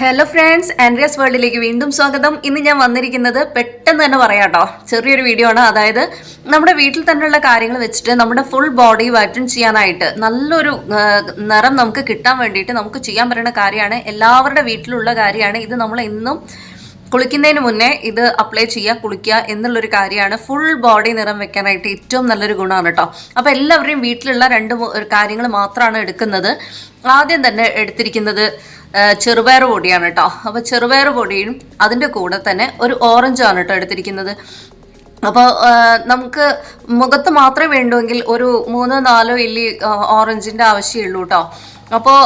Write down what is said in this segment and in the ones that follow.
Hello friends Andreas വേൾഡിലേക്ക് വീണ്ടും സ്വാഗതം. ഇന്ന് ഞാൻ വന്നിരിക്കുന്നത് പെട്ടെന്ന് തന്നെ പറയാം കേട്ടോ ചെറിയൊരു വീഡിയോ ആണ്. അതായത് നമ്മുടെ വീട്ടിൽ തന്നെയുള്ള കാര്യങ്ങൾ വെച്ചിട്ട് നമ്മുടെ ഫുൾ ബോഡി വാറ്റൺ ചെയ്യാനായിട്ട് നല്ലൊരു നിറം നമുക്ക് കിട്ടാൻ വേണ്ടിയിട്ട് നമുക്ക് ചെയ്യാൻ പറ്റുന്ന കാര്യമാണ്. എല്ലാവരുടെ വീട്ടിലുള്ള കാര്യമാണ്. ഇത് നമ്മൾ ഇന്നും കുളിക്കുന്നതിന് മുന്നേ ഇത് അപ്ലൈ ചെയ്യുക കുളിക്കുക എന്നുള്ളൊരു കാര്യമാണ്. ഫുൾ ബോഡി നിറം വെക്കാനായിട്ട് ഏറ്റവും നല്ലൊരു ഗുണമാണ് കേട്ടോ അപ്പോൾ എല്ലാവരുടെയും വീട്ടിലുള്ള രണ്ട് കാര്യങ്ങൾ മാത്രമാണ് എടുക്കുന്നത്. ആദ്യം തന്നെ എടുത്തിരിക്കുന്നത് ചെറുപയർ പൊടിയാണ് കേട്ടോ അപ്പോൾ ചെറുപയർ പൊടിയും അതിന്റെ കൂടെ തന്നെ ഒരു ഓറഞ്ചാണ് കേട്ടോ എടുത്തിരിക്കുന്നത്. അപ്പോൾ നമുക്ക് മുഖത്ത് മാത്രമേ വേണ്ടുമെങ്കിൽ ഒരു മൂന്നോ നാലോ ഇല്ലി ഓറഞ്ചിന്റെ ആവശ്യമുള്ളൂ കേട്ടോ അപ്പോൾ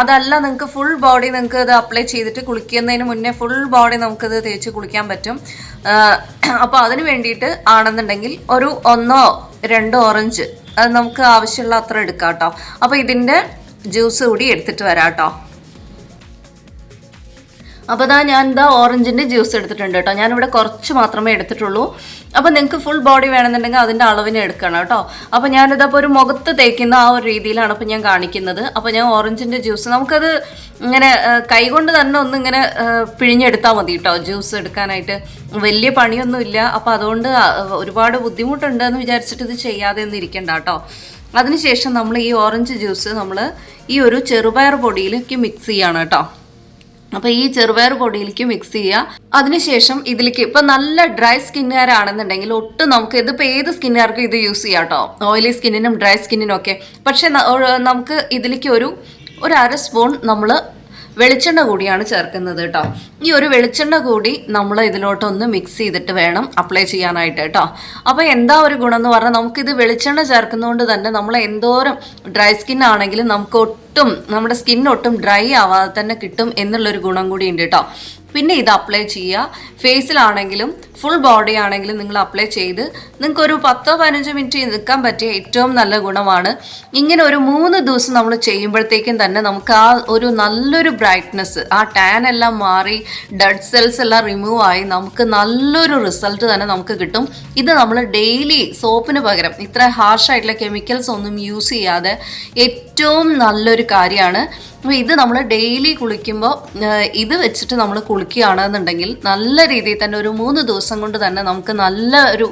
അതല്ല നിങ്ങൾക്ക് ഫുൾ ബോഡി നിങ്ങൾക്ക് ഇത് അപ്ലൈ ചെയ്തിട്ട് കുളിക്കുന്നതിന് മുന്നേ ഫുൾ ബോഡി നമുക്കിത് തേച്ച് കുളിക്കാൻ പറ്റും. അപ്പോൾ അതിന് വേണ്ടിയിട്ട് ആണെന്നുണ്ടെങ്കിൽ ഒരു ഒന്നോ രണ്ടോ ഓറഞ്ച് അത് നമുക്ക് ആവശ്യമുള്ള അത്ര എടുക്കാം കേട്ടോ അപ്പോൾ ഇതിന്റെ ജ്യൂസ് കൂടി എടുത്തിട്ട് വരാം കേട്ടോ അപ്പോൾ ഇതാ ഞാൻ ഇതാ ഓറഞ്ചിന്റെ ജ്യൂസ് എടുത്തിട്ടുണ്ട് കേട്ടോ. ഞാനിവിടെ കുറച്ച് മാത്രമേ എടുത്തിട്ടുള്ളൂ. അപ്പോൾ നിങ്ങൾക്ക് ഫുൾ ബോഡി വേണമെന്നുണ്ടെങ്കിൽ അതിന്റെ അളവിന് എടുക്കണം കേട്ടോ. അപ്പോൾ ഞാനിതപ്പോൾ ഒരു മുഖത്ത് തേക്കുന്ന ആ ഒരു രീതിയിലാണ് അപ്പോൾ ഞാൻ കാണിക്കുന്നത്. അപ്പോൾ ഞാൻ ഓറഞ്ചിന്റെ ജ്യൂസ് നമുക്കത് ഇങ്ങനെ കൈകൊണ്ട് തന്നെ ഒന്ന് ഇങ്ങനെ പിഴിഞ്ഞെടുത്താൽ മതി കേട്ടോ. ജ്യൂസ് എടുക്കാനായിട്ട് വലിയ പണിയൊന്നുമില്ല അപ്പോൾ അതുകൊണ്ട് ഒരുപാട് ബുദ്ധിമുട്ടുണ്ടെന്ന് വിചാരിച്ചിട്ട് ഇത് ചെയ്യാതെ ഒന്നും ഇരിക്കണ്ട കേട്ടോ. അതിനുശേഷം നമ്മൾ ഈ ഓറഞ്ച് ജ്യൂസ് നമ്മൾ ഈ ഒരു ചെറുപയർ പൊടിയിലേക്ക് മിക്സ് ചെയ്യണം കേട്ടോ. അപ്പോൾ ഈ ചെറുപയർ പൊടിയിലേക്ക് മിക്സ് ചെയ്യുക. അതിനുശേഷം ഇതിലേക്ക് ഇപ്പൊ നല്ല ഡ്രൈ സ്കിന്നുകാരാണെന്നുണ്ടെങ്കിൽ ഒട്ടും നമുക്ക് ഇതിപ്പോ ഏത് സ്കിന്നുകാർക്കും ഇത് യൂസ് ചെയ്യാം കേട്ടോ ഓയിലി സ്കിന്നിനും ഡ്രൈ സ്കിന്നിനും ഒക്കെ. പക്ഷെ നമുക്ക് ഇതിലേക്ക് ഒരു ഒരു അര സ്പൂൺ നമ്മൾ വെളിച്ചെണ്ണ കൂടിയാണ് ചേർക്കുന്നത് കേട്ടോ. ഈ ഒരു വെളിച്ചെണ്ണ കൂടി നമ്മൾ ഇതിലോട്ടൊന്ന് മിക്സ് ചെയ്തിട്ട് വേണം അപ്ലൈ ചെയ്യാനായിട്ട് കേട്ടോ. അപ്പോൾ എന്താ ഒരു ഗുണം എന്ന് പറഞ്ഞാൽ നമുക്കിത് വെളിച്ചെണ്ണ ചേർക്കുന്നതുകൊണ്ട് തന്നെ നമ്മൾ എന്തോരം ഡ്രൈ സ്കിൻ ആണെങ്കിലും നമുക്ക് ഒട്ടും നമ്മുടെ സ്കിൻ ഒട്ടും ഡ്രൈ ആവാതെ തന്നെ കിട്ടും എന്നുള്ളൊരു ഗുണം കൂടി ഉണ്ട് കേട്ടോ. പിന്നെ ഇത് അപ്ലൈ ചെയ്യുക. ഫേസിലാണെങ്കിലും ഫുൾ ബോഡി ആണെങ്കിലും നിങ്ങൾ അപ്ലൈ ചെയ്ത് നിങ്ങൾക്ക് ഒരു പത്തോ പതിനഞ്ചോ മിനിറ്റ് നിൽക്കാൻ പറ്റിയ ഏറ്റവും നല്ല ഗുണമാണ്. ഇങ്ങനെ ഒരു മൂന്ന് ദിവസം നമ്മൾ ചെയ്യുമ്പോഴത്തേക്കും തന്നെ നമുക്ക് ആ ഒരു നല്ലൊരു ബ്രൈറ്റ്നെസ് ആ ടാൻ എല്ലാം മാറി ഡെഡ് സെൽസ് എല്ലാം റിമൂവ് ആയി നമുക്ക് നല്ലൊരു റിസൾട്ട് തന്നെ നമുക്ക് കിട്ടും. ഇത് നമ്മൾ ഡെയിലി സോപ്പിന് പകരം ഇത്ര ഹാർഷായിട്ടുള്ള കെമിക്കൽസ് ഒന്നും യൂസ് ചെയ്യാതെ ഏറ്റവും നല്ലൊരു കാര്യമാണ്. അപ്പോൾ ഇത് നമ്മൾ ഡെയിലി കുളിക്കുമ്പോൾ ഇത് വെച്ചിട്ട് നമ്മൾ കുളിക്കുകയാണെന്നുണ്ടെങ്കിൽ നല്ല രീതിയിൽ തന്നെ ഒരു മൂന്ന് ദിവസം കൊണ്ട് തന്നെ നമുക്ക് നല്ല ഒരു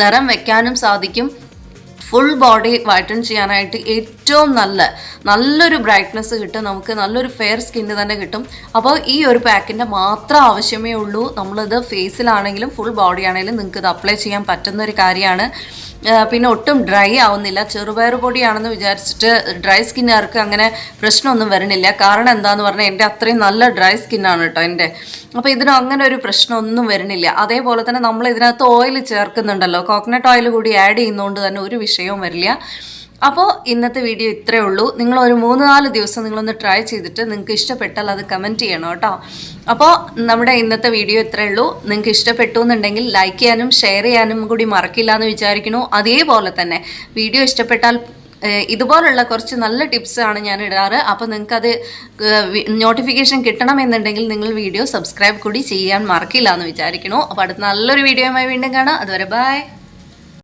നിറം വെക്കാനും സാധിക്കും. ഫുൾ ബോഡി വൈറ്റൺ ചെയ്യാനായിട്ട് ഏറ്റവും നല്ല നല്ലൊരു ബ്രൈറ്റ്നസ് കിട്ടും. നമുക്ക് നല്ലൊരു ഫെയർ സ്കിന്ന് തന്നെ കിട്ടും. അപ്പോൾ ഈ ഒരു പാക്കിന്റെ മാത്രം ആവശ്യമേ ഉള്ളൂ. നമ്മളിത് ഫേസിലാണെങ്കിലും ഫുൾ ബോഡി ആണെങ്കിലും നിങ്ങൾക്ക് ഇത് അപ്ലൈ ചെയ്യാൻ പറ്റുന്ന ഒരു കാര്യമാണ്. പിന്നെ ഒട്ടും ഡ്രൈ ആവുന്നില്ല. ചെറുപയർ പൊടിയാണെന്ന് വിചാരിച്ചിട്ട് ഡ്രൈ സ്കിന്നുകാർക്ക് അങ്ങനെ പ്രശ്നമൊന്നും വരണില്ല. കാരണം എന്താന്ന് പറഞ്ഞാൽ എന്റെ അത്രയും നല്ല ഡ്രൈ സ്കിന്നാണ് കേട്ടോ എന്റെ അപ്പോൾ ഇതിന് അങ്ങനെ ഒരു പ്രശ്നമൊന്നും വരണില്ല. അതേപോലെ തന്നെ നമ്മൾ ഇതിനകത്ത് ഓയിൽ ചേർക്കുന്നുണ്ടല്ലോ. കോക്കനട്ട് ഓയിൽ കൂടി ആഡ് ചെയ്യുന്നതുകൊണ്ട് തന്നെ ഒരു വിഷയവും വരില്ല. അപ്പോൾ ഇന്നത്തെ വീഡിയോ ഇത്രയേ ഉള്ളൂ. നിങ്ങൾ ഒരു മൂന്ന് നാല് ദിവസം നിങ്ങളൊന്ന് ട്രൈ ചെയ്തിട്ട് നിങ്ങൾക്ക് ഇഷ്ടപ്പെട്ടാൽ അത് കമന്റ് ചെയ്യണം കേട്ടോ. അപ്പോൾ നമ്മുടെ ഇന്നത്തെ വീഡിയോ ഇത്രയേ ഉള്ളൂ. നിങ്ങൾക്ക് ഇഷ്ടപ്പെട്ടു എന്നുണ്ടെങ്കിൽ ലൈക്ക് ചെയ്യാനും ഷെയർ ചെയ്യാനും കൂടി മറക്കില്ല എന്ന് വിചാരിക്കുന്നു. അതേപോലെ തന്നെ വീഡിയോ ഇഷ്ടപ്പെട്ടാൽ ഇതുപോലുള്ള കുറച്ച് നല്ല ടിപ്സാണ് ഞാൻ ഇടാറ്. അപ്പോൾ നിങ്ങൾക്കത് നോട്ടിഫിക്കേഷൻ കിട്ടണമെന്നുണ്ടെങ്കിൽ നിങ്ങൾ വീഡിയോ സബ്സ്ക്രൈബ് കൂടി ചെയ്യാൻ മറക്കില്ല എന്ന് വിചാരിക്കുന്നു. അപ്പോൾ അടുത്ത നല്ലൊരു വീഡിയോയുമായി വീണ്ടും കാണാം. അതുവരെ ബൈ